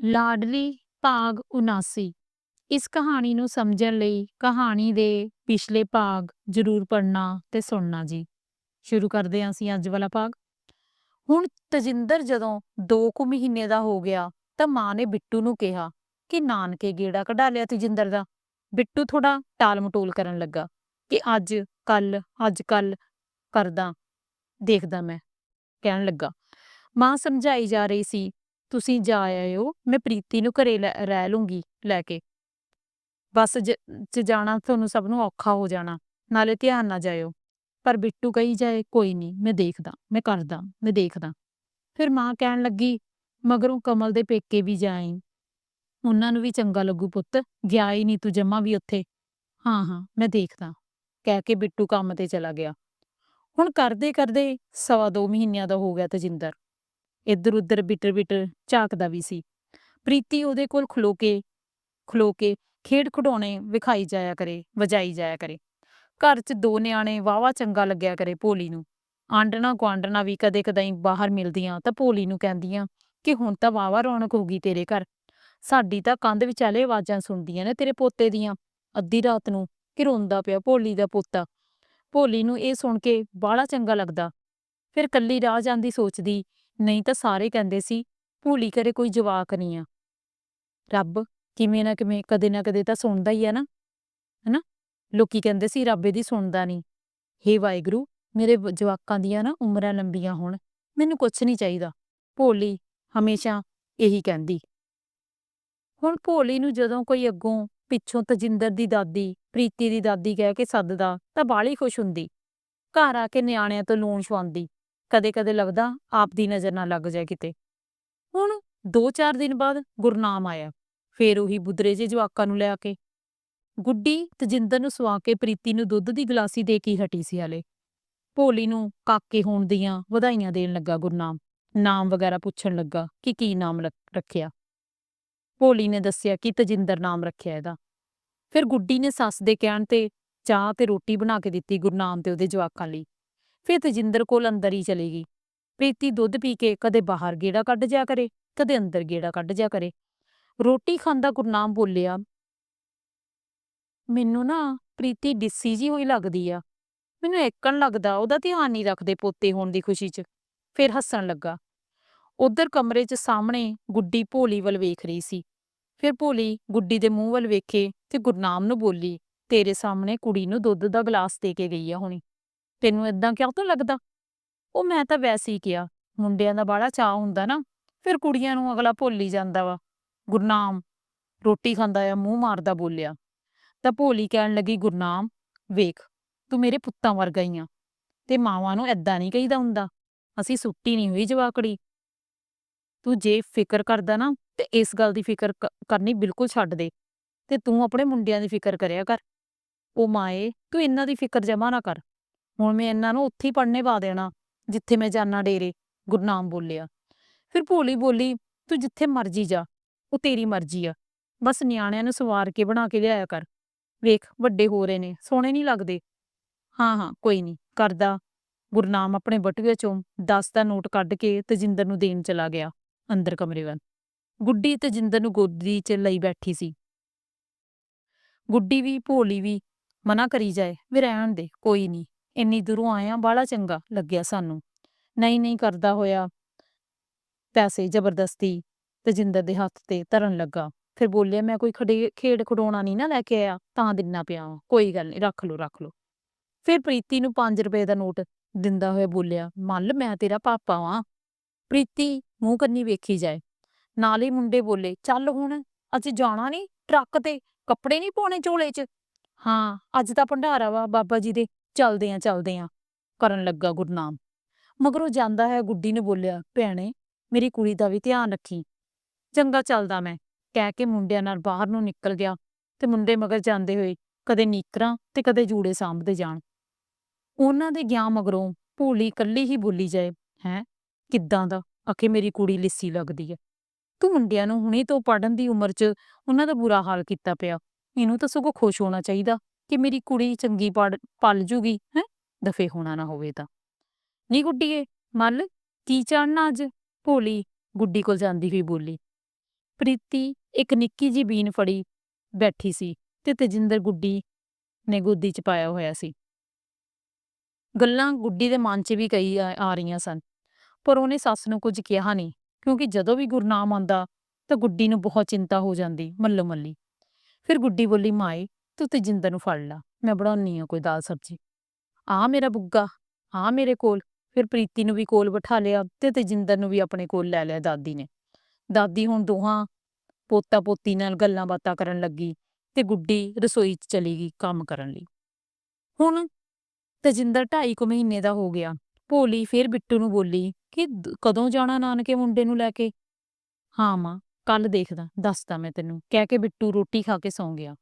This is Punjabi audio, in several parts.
ਲਾਡਲੀ ਭਾਗ 79 ਇਸ ਕਹਾਣੀ ਨੂੰ ਸਮਝਣ ਲਈ ਕਹਾਣੀ ਦੇ ਪਿਛਲੇ ਭਾਗ ਜ਼ਰੂਰ ਪੜ੍ਹਨਾ ਤੇ ਸੁਣਨਾ ਜੀ। ਸ਼ੁਰੂ ਕਰਦੇ ਹਾਂ ਅਸੀਂ ਅੱਜ ਵਾਲਾ ਭਾਗ। ਹੁਣ ਤਜਿੰਦਰ ਜਦੋਂ 2 ਕੁ ਮਹੀਨੇ ਦਾ ਹੋ ਗਿਆ ਤਾਂ ਮਾਂ ਨੇ ਬਿੱਟੂ ਨੂੰ ਕਿਹਾ ਕਿ ਨਾਨਕੇ ਗੇੜਾ ਕਢਾ ਲਿਆ ਤਜਿੰਦਰ ਦਾ। ਬਿੱਟੂ ਥੋੜਾ ਟਾਲ ਮਟੋਲ ਕਰਨ ਲੱਗਾ ਕਿ ਅੱਜ ਕੱਲ ਅੱਜ ਕੱਲ ਕਰਦਾ, ਦੇਖਦਾ ਮੈਂ। ਕਹਿਣ ਲੱਗਾ, ਮਾਂ ਸਮਝਾਈ ਜਾ ਰਹੀ ਸੀ ਤੁਸੀਂ ਜਾ ਆਇਓ ਮੈਂ ਪ੍ਰੀਤੀ ਨੂੰ ਘਰੇ ਲੈ- ਰਹਿ ਲੂੰਗੀ, ਲੈ ਕੇ। ਬੱਸ ਜ, 'ਚ ਜਾਣਾ ਤੁਹਾਨੂੰ ਸਭ ਨੂੰ ਔਖਾ ਹੋ ਜਾਣਾ, ਨਾਲੇ ਧਿਆਨ ਨਾ ਜਾਇਓ। ਪਰ ਬਿੱਟੂ ਕਹੀ ਜਾਏ, ਕੋਈ ਨਹੀਂ ਮੈਂ ਦੇਖਦਾ, ਮੈਂ ਕਰਦਾ, ਮੈਂ ਦੇਖਦਾ। ਫਿਰ ਮਾਂ ਕਹਿਣ ਲੱਗੀ, ਮਗਰੋਂ ਕਮਲ ਦੇ ਪੇਕੇ ਵੀ ਜਾਈ। ਉਹਨਾਂ ਨੂੰ ਵੀ ਚੰਗਾ ਲੱਗੂ ਪੁੱਤ, ਗਿਆ ਹੀ ਨਹੀਂ ਤੂੰ ਜਮਾ ਵੀ ਉੱਥੇ। ਹਾਂ ਹਾਂ, ਮੈਂ ਦੇਖਦਾ। ਕਹਿ ਕੇ ਬਿੱਟੂ ਕੰਮ ਤੇ ਚਲਾ ਗਿਆ। ਹੁਣ ਕਰਦੇ ਕਰਦੇ ਸਵਾ ਦੋ ਮਹੀਨਿਆਂ ਦਾ ਹੋ ਗਿਆ ਤਜਿੰਦਰ। ਇੱਧਰ ਉੱਧਰ ਬਿਟਰ ਬਿਟਰ ਝਾਕਦਾ ਵੀ ਸੀ। ਪ੍ਰੀਤੀ ਉਹਦੇ ਕੋਲ ਖਲੋ ਕੇ ਖਲੋ ਕੇ ਖੇਡ ਖਿਡੌਣੇ ਵਿਖਾਈ ਜਾਇਆ ਕਰੇ, ਵਜਾਈ ਜਾਇਆ ਕਰੇ। ਘਰ 'ਚ ਦੋ ਨਿਆਣੇ ਵਾਵਾ ਚੰਗਾ ਲੱਗਿਆ ਕਰੇ ਭੋਲੀ ਨੂੰ। ਆਂਡਣਾ ਗੁਆਂਢਣਾ ਵੀ ਕਦੇ ਕਦਾਈ ਬਾਹਰ ਮਿਲਦੀਆਂ ਤਾਂ ਭੋਲੀ ਨੂੰ ਕਹਿੰਦੀਆਂ ਕਿ ਹੁਣ ਤਾਂ ਵਾਵਾ ਰੌਣਕ ਹੋ ਗਈ ਤੇਰੇ ਘਰ। ਸਾਡੀ ਤਾਂ ਕੰਧ ਵਿਚਾਲੇ ਆਵਾਜ਼ਾਂ ਸੁਣਦੀਆਂ ਨੇ ਤੇਰੇ ਪੋਤੇ ਦੀਆਂ। ਅੱਧੀ ਰਾਤ ਨੂੰ ਕਿ ਰੋਂਦਾ ਪਿਆ ਭੋਲੀ ਦਾ ਪੋਤਾ। ਭੋਲੀ ਨੂੰ ਇਹ ਸੁਣ ਕੇ ਬਾਹਲਾ ਚੰਗਾ ਲੱਗਦਾ। ਫਿਰ ਕੱਲੀ ਰਾਹ ਜਾਂਦੀ ਸੋਚਦੀ ਨਹੀਂ ਤਾਂ ਸਾਰੇ ਕਹਿੰਦੇ ਸੀ, ਭੋਲੀ ਘਰੇ ਕੋਈ ਜਵਾਕ ਨਹੀਂ ਆ। ਰੱਬ ਕਿਵੇਂ ਨਾ ਕਿਵੇਂ ਕਦੇ ਨਾ ਕਦੇ ਤਾਂ ਸੁਣਦਾ ਹੀ ਆ ਨਾ, ਹਨਾ? ਲੋਕੀ ਕਹਿੰਦੇ ਸੀ ਰੱਬ ਇਹਦੀ ਸੁਣਦਾ ਨਹੀਂ। ਹੇ ਵਾਹਿਗੁਰੂ, ਮੇਰੇ ਜਵਾਕਾਂ ਦੀਆਂ ਨਾ ਉਮਰਾਂ ਲੰਬੀਆਂ ਹੋਣ, ਮੈਨੂੰ ਕੁਛ ਨਹੀਂ ਚਾਹੀਦਾ। ਭੋਲੀ ਹਮੇਸ਼ਾ ਇਹੀ ਕਹਿੰਦੀ। ਹੁਣ ਭੋਲੀ ਨੂੰ ਜਦੋਂ ਕੋਈ ਅੱਗੋਂ ਪਿੱਛੋਂ ਤਜਿੰਦਰ ਦੀ ਦਾਦੀ, ਪ੍ਰੀਤੀ ਦੀ ਦਾਦੀ ਕਹਿ ਕੇ ਸੱਦਦਾ ਤਾਂ ਬਾਹਲੀ ਖੁਸ਼ ਹੁੰਦੀ। ਘਰ ਆ ਕੇ ਨਿਆਣਿਆਂ ਤੋਂ ਲੂਣ ਛੁਆਂਦੀ ਕਦੇ ਕਦੇ ਲੱਗਦਾ ਆਪ ਦੀ ਨਜ਼ਰ ਨਾ ਲੱਗ ਜਾਏ ਕਿਤੇ। ਹੁਣ 2-4 ਦਿਨ ਬਾਅਦ ਗੁਰਨਾਮ ਆਇਆ। ਫੇਰ ਉਹੀ ਬੁੱਧਰੇ ਜਿਹੇ ਜਵਾਕਾਂ ਨੂੰ ਲੈ ਕੇ। ਗੁੱਡੀ ਤਜਿੰਦਰ ਨੂੰ ਸਵਾ ਕੇ ਪ੍ਰੀਤੀ ਨੂੰ ਦੁੱਧ ਦੀ ਗਲਾਸੀ ਦੇ ਕੇ ਹਟੀ ਸੀ ਹਲੇ। ਭੋਲੀ ਨੂੰ ਕਾਕੇ ਹੋਣ ਦੀਆਂ ਵਧਾਈਆਂ ਦੇਣ ਲੱਗਾ ਗੁਰਨਾਮ ਨਾਮ। ਵਗੈਰਾ ਪੁੱਛਣ ਲੱਗਾ ਕਿ ਕੀ ਨਾਮ ਰੱਖ- ਰੱਖਿਆ। ਭੋਲੀ ਨੇ ਦੱਸਿਆ ਕਿ ਤਜਿੰਦਰ ਨਾਮ ਰੱਖਿਆ ਇਹਦਾ। ਫਿਰ ਗੁੱਡੀ ਨੇ ਸੱਸ ਦੇ ਕਹਿਣ ਤੇ ਚਾਹ ਤੇ ਰੋਟੀ ਬਣਾ ਕੇ ਦਿੱਤੀ ਗੁਰਨਾਮ ਤੇ ਉਹਦੇ ਜਵਾਕਾਂ ਲਈ। ਫਿਰ ਤਜਿੰਦਰ ਕੋਲ ਅੰਦਰ ਹੀ ਚਲੀ ਗਈ। ਪ੍ਰੀਤੀ ਦੁੱਧ ਪੀ ਕੇ ਕਦੇ ਬਾਹਰ ਗੇੜਾ ਕੱਢ ਜਾ ਕਰੇ, ਕਦੇ ਅੰਦਰ ਗੇੜਾ ਕੱਢ ਜਾ ਕਰੇ। ਰੋਟੀ ਖਾਂਦਾ ਗੁਰਨਾਮ ਬੋਲਿਆ, ਮੈਨੂੰ ਨਾ ਪ੍ਰੀਤੀ ਡਿੱਸੀ ਜੀ ਹੋਈ ਲੱਗਦੀ ਆ। ਮੈਨੂੰ ਏਕਣ ਲੱਗਦਾ, ਉਹਦਾ ਧਿਆਨ ਨਹੀਂ ਰੱਖਦੇ ਪੋਤੇ ਹੋਣ ਦੀ ਖੁਸ਼ੀ 'ਚ। ਫਿਰ ਹੱਸਣ ਲੱਗਾ। ਉਧਰ ਕਮਰੇ 'ਚ ਸਾਹਮਣੇ ਗੁੱਡੀ ਭੋਲੀ ਵੱਲ ਵੇਖ ਰਹੀ ਸੀ। ਫਿਰ ਭੋਲੀ ਗੁੱਡੀ ਦੇ ਮੂੰਹ ਵੱਲ ਵੇਖੇ ਤੇ ਗੁਰਨਾਮ ਨੂੰ ਬੋਲੀ, ਤੇਰੇ ਸਾਹਮਣੇ ਕੁੜੀ ਨੂੰ ਦੁੱਧ ਦਾ ਗਲਾਸ ਦੇ ਕੇ ਗਈ ਆ ਹੁਣੀ। ਤੈਨੂੰ ਇਦਾਂ ਕਿਉਂ ਤੋਂ ਲੱਗਦਾ? ਉਹ ਮੈਂ ਤਾਂ ਵੈਸੇ ਹੀ ਕਿਹਾ, ਮੁੰਡਿਆਂ ਦਾ ਬਾੜਾ ਚਾਅ ਹੁੰਦਾ ਨਾ, ਫਿਰ ਕੁੜੀਆਂ ਨੂੰ ਅਗਲਾ ਭੁੱਲ ਹੀ ਜਾਂਦਾ ਵਾ। ਗੁਰਨਾਮ, ਰੋਟੀ ਖਾਂਦਾ ਆ, ਮੂੰਹ ਮਾਰਦਾ ਬੋਲਿਆ। ਤਾਂ ਭੋਲੀ ਕਹਿਣ ਲੱਗੀ, ਗੁਰਨਾਮ, ਵੇਖ, ਤੂੰ ਮੇਰੇ ਪੁੱਤਾਂ ਵਰਗਾ ਹੀ ਆ, ਤੇ ਮਾਵਾਂ ਨੂੰ ਐਦਾਂ ਨਹੀਂ ਕਹੀਦਾ ਹੁੰਦਾ, ਅਸੀਂ ਸੁੱਟੀ ਨਹੀਂ ਹੋਈ ਜਵਾਕੜੀ। ਤੂੰ ਜੇ ਫਿਕਰ ਕਰਦਾ ਨਾ, ਤੇ ਇਸ ਗੱਲ ਦੀ ਫਿਕਰ ਕਰਨੀ ਬਿਲਕੁਲ ਛੱਡ ਦੇ, ਤੇ ਤੂੰ ਆਪਣੇ ਮੁੰਡਿਆਂ ਦੀ ਫਿਕਰ ਕਰਿਆ ਕਰ। ਉਹ ਮਾਏ, ਤੂੰ ਇਹਨਾਂ ਦੀ ਫਿਕਰ ਜਮਾ ਨਾ ਕਰ। ਹੁਣ ਮੈਂ ਇਹਨਾਂ ਨੂੰ ਉੱਥੇ ਹੀ ਪੜਨੇ ਪਾ ਦੇਣਾ, ਜਿੱਥੇ ਮੈਂ ਜਾਣਾ ਡੇਰੇ ਗੁਰਨਾਮ ਬੋਲਿਆ। ਫਿਰ ਭੋਲੀ ਬੋਲੀ, ਤੂੰ ਜਿੱਥੇ ਮਰਜ਼ੀ ਜਾ, ਉਹ ਤੇਰੀ ਮਰਜ਼ੀ ਆ। ਬਸ ਨਿਆਣਿਆਂ ਨੂੰ ਸਵਾਰ ਕੇ ਬਣਾ ਕੇ ਲਿਆਇਆ ਕਰ। ਵੇਖ, ਵੱਡੇ ਹੋ ਰਹੇ ਨੇ, ਸੋਹਣੇ ਨਹੀਂ ਲੱਗਦੇ? ਹਾਂ ਹਾਂ, ਕੋਈ ਨਹੀਂ, ਕਰਦਾ। ਗੁਰਨਾਮ ਆਪਣੇ ਬਟੂਏ ਚੋਂ 10 ਦਾ ਨੋਟ ਕੱਢ ਕੇ ਤਜਿੰਦਰ ਨੂੰ ਦੇਣ ਚਲਾ ਗਿਆ, ਅੰਦਰ ਕਮਰੇ ਵੱਲ। ਗੁੱਡੀ ਤਜਿੰਦਰ ਨੂੰ ਗੋਦੀ 'ਚ ਲਈ ਬੈਠੀ ਸੀ। ਗੁੱਡੀ ਵੀ, ਭੋਲੀ ਵੀ, ਮਨਾ ਕਰੀ ਜਾਏ, ਵੀ ਰਹਿਣ ਦੇ, ਕੋਈ ਨਹੀਂ। ਇੰਨੀ ਦੂਰੋਂ ਆਇਆ, ਬਾਹਲਾ ਚੰਗਾ ਲੱਗਿਆ ਸਾਨੂੰ। ਨਹੀਂ ਨਹੀਂ ਕਰਦਾ ਹੋਇਆ। ਪੈਸੇ ਜ਼ਬਰਦਸਤੀ ਤਜਿੰਦਰ ਦੇ ਹੱਥ ਤੇ ਧਰਨ ਲੱਗਾ। ਫਿਰ ਬੋਲਿਆ, ਮੈਂ ਕੋਈ ਖੜੇ, ਖੇਡ ਖਡੋਣਾ ਨਹੀਂ ਨਾ ਲੈ ਕੇ ਆਇਆ, ਤਾਂ ਦਿੰਨਾ ਪਿਆ ਕੋਈ ਗੱਲ ਨਹੀਂ, ਰੱਖ ਲਓ ਰੱਖ ਲਓ। ਫਿਰ ਪ੍ਰੀਤੀ ਨੂੰ 5 ਰੁਪਏ ਦਾ ਨੋਟ ਦਿੰਦਾ ਹੋਇਆ ਬੋਲਿਆ, ਮੰਨ ਮੈਂ ਤੇਰਾ ਪਾਪਾ ਵਾਂ। ਪ੍ਰੀਤੀ, ਮੂੰਹ ਕੰਨੀ ਵੇਖੀ ਜਾਏ। ਨਾਲ ਹੀ ਮੁੰਡੇ ਬੋਲੇ, ਚੱਲ ਹੁਣ ਅਸੀਂ ਜਾਣਾ ਨਹੀਂ, ਟਰੱਕ ਤੇ ਕੱਪੜੇ ਨਹੀਂ ਪਾਉਣੇ ਝੋਲੇ 'ਚ? ਹਾਂ, ਅੱਜ ਤਾਂ ਭੰਡਾਰਾ ਵਾ, ਬਾਬਾ ਜੀ ਦੇ। ਚੱਲਦੇ ਆਂ ਚੱਲਦੇ ਆਂ, ਕਰਨ ਲੱਗਾ ਗੁਰਨਾਮ। ਮਗਰੋਂ ਜਾਂਦਾ ਹੈ ਗੁੱਡੀ ਨੇ ਬੋਲਿਆ, ਭੈਣੇ, ਮੇਰੀ ਕੁੜੀ ਦਾ ਵੀ ਧਿਆਨ ਰੱਖੀ। ਚੰਗਾ ਚੱਲਦਾ ਮੈਂ। ਕਹਿ ਕੇ ਮੁੰਡਿਆਂ ਨਾਲ ਬਾਹਰ ਨੂੰ ਨਿਕਲ ਗਿਆ ਤੇ ਮੁੰਡੇ ਮਗਰ ਜਾਂਦੇ ਹੋਏ ਕਦੇ ਨੀਕਰਾਂ ਤੇ ਕਦੇ ਜੂੜੇ ਸਾਂਭਦੇ ਜਾਣ। ਉਹਨਾਂ ਦੇ ਗਿਆ ਮਗਰੋਂ ਭੋਲੀ ਇਕੱਲੀ ਹੀ ਬੋਲੀ ਜਾਏ, ਹੈ, ਕਿੱਦਾਂ ਦਾ? ਅਖੇ ਮੇਰੀ ਕੁੜੀ ਲਿੱਸੀ ਲੱਗਦੀ ਹੈ ਤੂੰ ਮੁੰਡਿਆਂ ਨੂੰ ਹੁਣੇ ਤੋਂ ਪੜਨ ਦੀ ਉਮਰ 'ਚ ਉਹਨਾਂ ਦਾ ਬੁਰਾ ਹਾਲ ਕੀਤਾ ਪਿਆ। ਇਹਨੂੰ ਤਾਂ ਸਗੋਂ ਖੁਸ਼ ਹੋਣਾ ਚਾਹੀਦਾ। ਕਿ ਮੇਰੀ ਕੁੜੀ ਚੰਗੀ ਪੜ, ਪਲ ਜੂਗੀ, ਹੈ? ਦਫੇ ਹੋਣਾ ਨਾ ਹੋਵੇ ਤਾਂ। ਨਹੀਂ ਗੁੱਡੀਏ, ਮੱਲ, ਕੀ ਚਾੜਨਾ ਅੱਜ? ਭੋਲੀ, ਗੁੱਡੀ ਕੋਲ ਜਾਂਦੀ ਹੋਈ ਬੋਲੀ। ਪ੍ਰੀਤੀ, ਇੱਕ ਨਿੱਕੀ ਜੀ ਬੀਨ ਫੜੀ ਬੈਠੀ ਸੀ ਤੇ ਤੇਜਿੰਦਰ ਗੁੱਡੀ ਨੇ ਗੋਦੀ 'ਚ ਪਾਇਆ ਹੋਇਆ ਸੀ। ਗੱਲਾਂ ਗੁੱਡੀ ਦੇ ਮਨ 'ਚ ਵੀ ਕਈ ਆ ਆ ਰਹੀਆਂ ਸਨ, ਪਰ ਉਹਨੇ ਸੱਸ ਨੂੰ ਕੁਝ ਕਿਹਾ ਨਹੀਂ ਕਿਉਂਕਿ ਜਦੋਂ ਵੀ ਗੁਰਨਾਮ ਆਉਂਦਾ ਤਾਂ ਗੁੱਡੀ ਨੂੰ ਬਹੁਤ ਚਿੰਤਾ ਹੋ ਜਾਂਦੀ ਮੱਲੋ ਮੱਲੀ ਫਿਰ ਗੁੱਡੀ ਬੋਲੀ, ਮਾਏ ਤੂੰ ਤੇਜਿੰਦਰ ਨੂੰ ਫੜ ਲਾ, ਮੈਂ ਬਣਾਉਣੀ ਆ ਕੋਈ ਦਾਲ ਸਬਜ਼ੀ। ਆ ਮੇਰਾ ਬੁੱਗਾ ਆ ਮੇਰੇ ਕੋਲ, ਫਿਰ ਪ੍ਰੀਤੀ ਨੂੰ ਵੀ ਕੋਲ ਬਿਠਾ ਲਿਆ ਤੇ ਤੇਜਿੰਦਰ ਨੂੰ ਵੀ ਆਪਣੇ ਕੋਲ ਲੈ ਲਿਆ ਦਾਦੀ ਨੇ। ਦਾਦੀ ਹੁਣ ਦੋਹਾਂ ਪੋਤਾ ਪੋਤੀ ਨਾਲ ਗੱਲਾਂ ਬਾਤਾਂ ਕਰਨ ਲੱਗੀ ਤੇ ਗੁੱਡੀ ਰਸੋਈ 'ਚ ਚਲੀ ਗਈ ਕੰਮ ਕਰਨ ਲਈ। ਹੁਣ ਤੇਜਿੰਦਰ ਢਾਈ ਕੁ ਮਹੀਨੇ ਦਾ ਹੋ ਗਿਆ, ਭੋਲੀ ਫਿਰ ਬਿੱਟੂ ਨੂੰ ਬੋਲੀ ਕਿ ਕਦੋਂ ਜਾਣਾ ਨਾਨਕੇ ਮੁੰਡੇ ਨੂੰ ਲੈ ਕੇ? ਹਾਂ ਮਾਂ ਕੱਲ ਦੇਖਦਾ, ਦੱਸਦਾ ਮੈਂ ਤੈਨੂੰ, ਕਹਿ ਕੇ ਬਿੱਟੂ ਰੋਟੀ ਖਾ ਕੇ ਸੌਂ ਗਿਆ।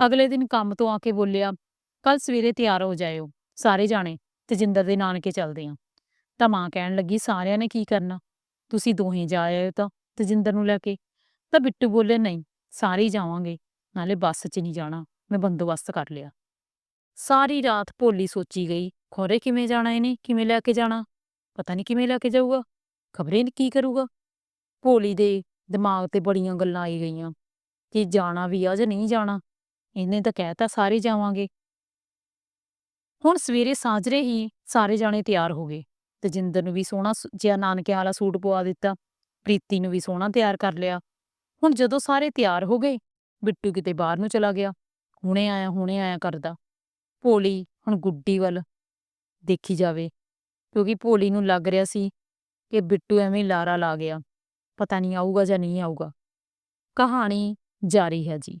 ਅਗਲੇ ਦਿਨ ਕੰਮ ਤੋਂ ਆ ਕੇ ਬੋਲਿਆ ਕੱਲ ਸਵੇਰੇ ਤਿਆਰ ਹੋ ਜਾਇਓ, ਸਾਰੇ ਜਾਣੇ ਤੇਜਿੰਦਰ ਦੇ ਨਾਨਕੇ ਚੱਲਦੇ ਆਂ। ਤਾਂ ਮਾਂ ਕਹਿਣ ਲੱਗੀ, ਸਾਰਿਆਂ ਨੇ ਕੀ ਕਰਨਾ? ਤੁਸੀਂ ਦੋਹੇ ਜਾ ਆਇਓ ਤਾਂ ਤਜਿੰਦਰ ਨੂੰ ਲੈ ਕੇ? ਤਾਂ ਬਿੱਟੂ ਬੋਲੇ, ਨਹੀਂ, ਸਾਰੇ ਜਾਵਾਂਗੇ, ਨਾਲੇ ਬੱਸ 'ਚ ਨਹੀਂ ਜਾਣਾ, ਮੈਂ ਬੰਦੋਬਸਤ ਕਰ ਲਿਆ। ਸਾਰੀ ਰਾਤ ਭੋਲੀ ਸੋਚੀ ਗਈ, ਖੋਰੇ ਕਿਵੇਂ ਜਾਣਾ ਇਹਨੇ? ਕਿਵੇਂ ਲੈ ਕੇ ਜਾਣਾ? ਪਤਾ ਨਹੀਂ ਕਿਵੇਂ ਲੈ ਕੇ ਜਾਊਗਾ? ਖਬਰੇ ਕੀ ਕਰੂਗਾ? ਭੋਲੀ ਦੇ ਦਿਮਾਗ ਤੇ ਬੜੀਆਂ ਗੱਲਾਂ ਆਈ ਗਈਆਂ, ਕਿ ਜਾਣਾ ਵੀ ਆ ਜਾਂ ਨਹੀਂ ਜਾਣਾ। ਇਹਨੇ ਤਾਂ ਕਹਿਤਾ ਸਾਰੇ ਜਾਵਾਂਗੇ। ਹੁਣ ਸਵੇਰੇ ਸਾਜਰੇ ਹੀ ਸਾਰੇ ਜਾਣੇ ਤਿਆਰ ਹੋ ਗਏ ਤਜਿੰਦਰ ਨੂੰ ਵੀ ਸੋਹਣਾ ਜਿਹਾ ਨਾਨਕੇ ਵਾਲਾ ਸੂਟ ਪਵਾ ਦਿੱਤਾ, ਪ੍ਰੀਤੀ ਨੂੰ ਵੀ ਸੋਹਣਾ ਤਿਆਰ ਕਰ ਲਿਆ। ਹੁਣ ਜਦੋਂ ਸਾਰੇ ਤਿਆਰ ਹੋ ਗਏ, ਬਿੱਟੂ ਕਿਤੇ ਬਾਹਰ ਨੂੰ ਚਲਾ ਗਿਆ, ਹੁਣੇ ਆਇਆ ਹੁਣੇ ਆਇਆ ਕਰਦਾ। ਭੋਲੀ, ਹੁਣ ਗੁੱਡੀ ਵੱਲ ਦੇਖੀ ਜਾਵੇ। ਕਿਉਂਕਿ ਭੋਲੀ ਨੂੰ ਲੱਗ ਰਿਹਾ ਸੀ ਕਿ ਬਿੱਟੂ ਐਵੇਂ ਲਾਰਾ ਲਾ ਗਿਆ। ਪਤਾ ਨਹੀਂ ਆਊਗਾ ਜਾਂ ਨਹੀਂ ਆਊਗਾ। ਕਹਾਣੀ ਜਾਰੀ ਹੈ ਜੀ।